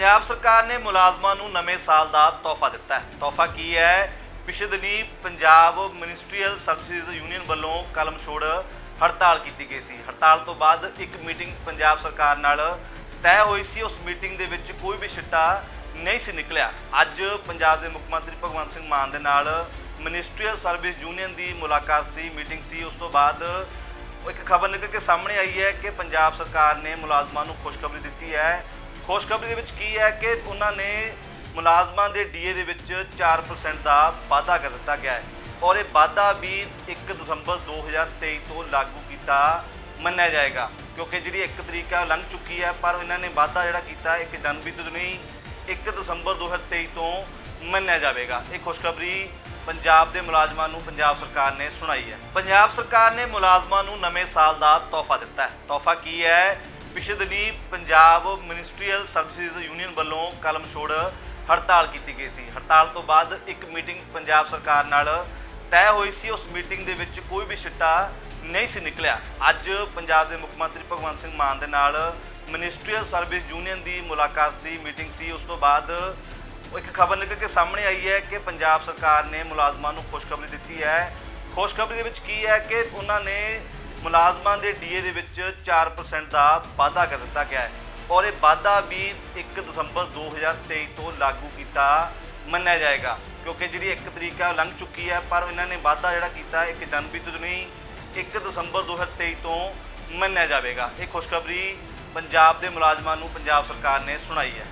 ਪੰਜਾਬ ਸਰਕਾਰ ਨੇ ਮੁਲਾਜ਼ਮਾਂ ਨੂੰ ਨਵੇਂ ਸਾਲ ਦਾ ਤੋਹਫਾ ਦਿੱਤਾ ਹੈ। ਤੋਹਫਾ ਕੀ ਹੈ? ਪਿਛਲੇ ਦਿਨੀ ਪੰਜਾਬ ਮਿਨਿਸਟਰੀਅਲ ਸਰਵਿਸਿਜ਼ ਯੂਨੀਅਨ ਵੱਲੋਂ ਕਲਮ ਛੋੜ ਹੜਤਾਲ ਕੀਤੀ ਗਈ ਸੀ। ਹੜਤਾਲ ਤੋਂ ਬਾਅਦ ਇੱਕ ਮੀਟਿੰਗ ਪੰਜਾਬ ਸਰਕਾਰ ਨਾਲ ਤੈਅ ਹੋਈ ਸੀ। ਉਸ ਮੀਟਿੰਗ ਦੇ ਵਿੱਚ ਕੋਈ ਵੀ ਸਿੱਟਾ ਨਹੀਂ ਸੀ ਨਿਕਲਿਆ। ਅੱਜ ਪੰਜਾਬ ਦੇ ਮੁੱਖ ਮੰਤਰੀ ਭਗਵੰਤ ਸਿੰਘ ਮਾਨ ਦੇ ਨਾਲ ਮਿਨਿਸਟਰੀਅਲ ਸਰਵਿਸ ਯੂਨੀਅਨ ਦੀ ਮੁਲਾਕਾਤ ਸੀ, ਮੀਟਿੰਗ ਸੀ। ਉਸ ਤੋਂ ਬਾਅਦ ਇੱਕ ਖਬਰ ਨਿਕਲ ਕੇ ਸਾਹਮਣੇ ਆਈ ਹੈ ਕਿ ਪੰਜਾਬ ਸਰਕਾਰ ਨੇ ਮੁਲਾਜ਼ਮਾਂ ਨੂੰ ਖੁਸ਼ਖਬਰੀ ਦਿੱਤੀ ਹੈ। ਖੁਸ਼ਖਬਰੀ ਦੇ ਵਿੱਚ ਕੀ ਹੈ ਕਿ ਉਹਨਾਂ ਨੇ ਮੁਲਾਜ਼ਮਾਂ ਦੇ ਡੀਏ ਦੇ ਵਿੱਚ 4% ਦਾ ਵਾਧਾ ਕਰ ਦਿੱਤਾ ਗਿਆ ਹੈ ਔਰ ਇਹ ਵਾਧਾ ਵੀ 1 ਦਸੰਬਰ 2023 ਤੋਂ ਲਾਗੂ ਕੀਤਾ ਮੰਨਿਆ ਜਾਏਗਾ ਕਿਉਂਕਿ ਜਿਹੜੀ 1 ਤਰੀਕ ਹੈ ਉਹ ਲੰਘ ਚੁੱਕੀ ਹੈ, ਪਰ ਇਹਨਾਂ ਨੇ ਵਾਧਾ ਜਿਹੜਾ ਕੀਤਾ 1 ਜਨਵਰੀ ਤੋਂ ਨਹੀਂ 1 ਦਸੰਬਰ 2023 ਤੋਂ ਮੰਨਿਆ ਜਾਵੇਗਾ। ਇਹ ਖੁਸ਼ਖਬਰੀ ਪੰਜਾਬ ਦੇ ਮੁਲਾਜ਼ਮਾਂ ਨੂੰ ਪੰਜਾਬ ਸਰਕਾਰ ਨੇ ਸੁਣਾਈ ਹੈ। ਪੰਜਾਬ ਸਰਕਾਰ ਨੇ ਮੁਲਾਜ਼ਮਾਂ ਨੂੰ ਨਵੇਂ ਸਾਲ ਦਾ ਤੋਹਫਾ ਦਿੱਤਾ ਹੈ। ਤੋਹਫਾ ਕੀ ਹੈ? ਪਿਛਲੇ ਦਿਨੀ ਪੰਜਾਬ ਮਿਨਿਸਟਰੀਅਲ ਸਰਵਿਸਿਜ਼ ਯੂਨੀਅਨ ਵੱਲੋਂ ਕਲਮ ਛੋੜ ਹੜਤਾਲ ਕੀਤੀ ਗਈ ਸੀ। ਹੜਤਾਲ ਤੋਂ ਬਾਅਦ ਇੱਕ ਮੀਟਿੰਗ ਪੰਜਾਬ ਸਰਕਾਰ ਨਾਲ ਤੈਅ ਹੋਈ ਸੀ। ਉਸ ਮੀਟਿੰਗ ਦੇ ਵਿੱਚ ਕੋਈ ਵੀ ਸਿੱਟਾ ਨਹੀਂ ਸੀ ਨਿਕਲਿਆ। ਅੱਜ ਪੰਜਾਬ ਦੇ ਮੁੱਖ ਮੰਤਰੀ ਭਗਵੰਤ ਸਿੰਘ ਮਾਨ ਦੇ ਨਾਲ ਮਿਨਿਸਟਰੀਅਲ ਸਰਵਿਸ ਯੂਨੀਅਨ ਦੀ ਮੁਲਾਕਾਤ ਸੀ, ਮੀਟਿੰਗ ਸੀ। ਉਸ ਤੋਂ ਬਾਅਦ ਇੱਕ ਖਬਰ ਨਿਕਲ ਕੇ ਸਾਹਮਣੇ ਆਈ ਹੈ ਕਿ ਪੰਜਾਬ ਸਰਕਾਰ ਨੇ ਮੁਲਾਜ਼ਮਾਂ ਨੂੰ ਖੁਸ਼ਖਬਰੀ ਦਿੱਤੀ ਹੈ। ਖੁਸ਼ਖਬਰੀ ਦੇ ਵਿੱਚ ਕੀ ਹੈ ਕਿ ਉਹਨਾਂ ਨੇ ਮੁਲਾਜ਼ਮਾਂ ਦੇ ਡੀਏ ਦੇ ਵਿੱਚ 4% ਦਾ ਵਾਧਾ ਕਰ ਦਿੱਤਾ ਗਿਆ ਹੈ ਔਰ ਇਹ ਵਾਧਾ ਵੀ 1 ਦਸੰਬਰ 2023 ਤੋਂ ਲਾਗੂ ਕੀਤਾ ਮੰਨਿਆ ਜਾਏਗਾ, ਕਿਉਂਕਿ ਜਿਹੜੀ 1 ਤਰੀਕ ਹੈ ਉਹ ਲੰਘ ਚੁੱਕੀ ਹੈ, ਪਰ ਇਹਨਾਂ ਨੇ ਵਾਧਾ ਜਿਹੜਾ ਕੀਤਾ 1 ਜਨਵਰੀ ਤੋਂ ਨਹੀਂ 1 ਦਸੰਬਰ 2023 ਤੋਂ ਮੰਨਿਆ ਜਾਵੇਗਾ। ਇਹ ਖੁਸ਼ਖਬਰੀ ਪੰਜਾਬ ਦੇ ਮੁਲਾਜ਼ਮਾਂ ਨੂੰ ਪੰਜਾਬ ਸਰਕਾਰ ਨੇ ਸੁਣਾਈ ਹੈ।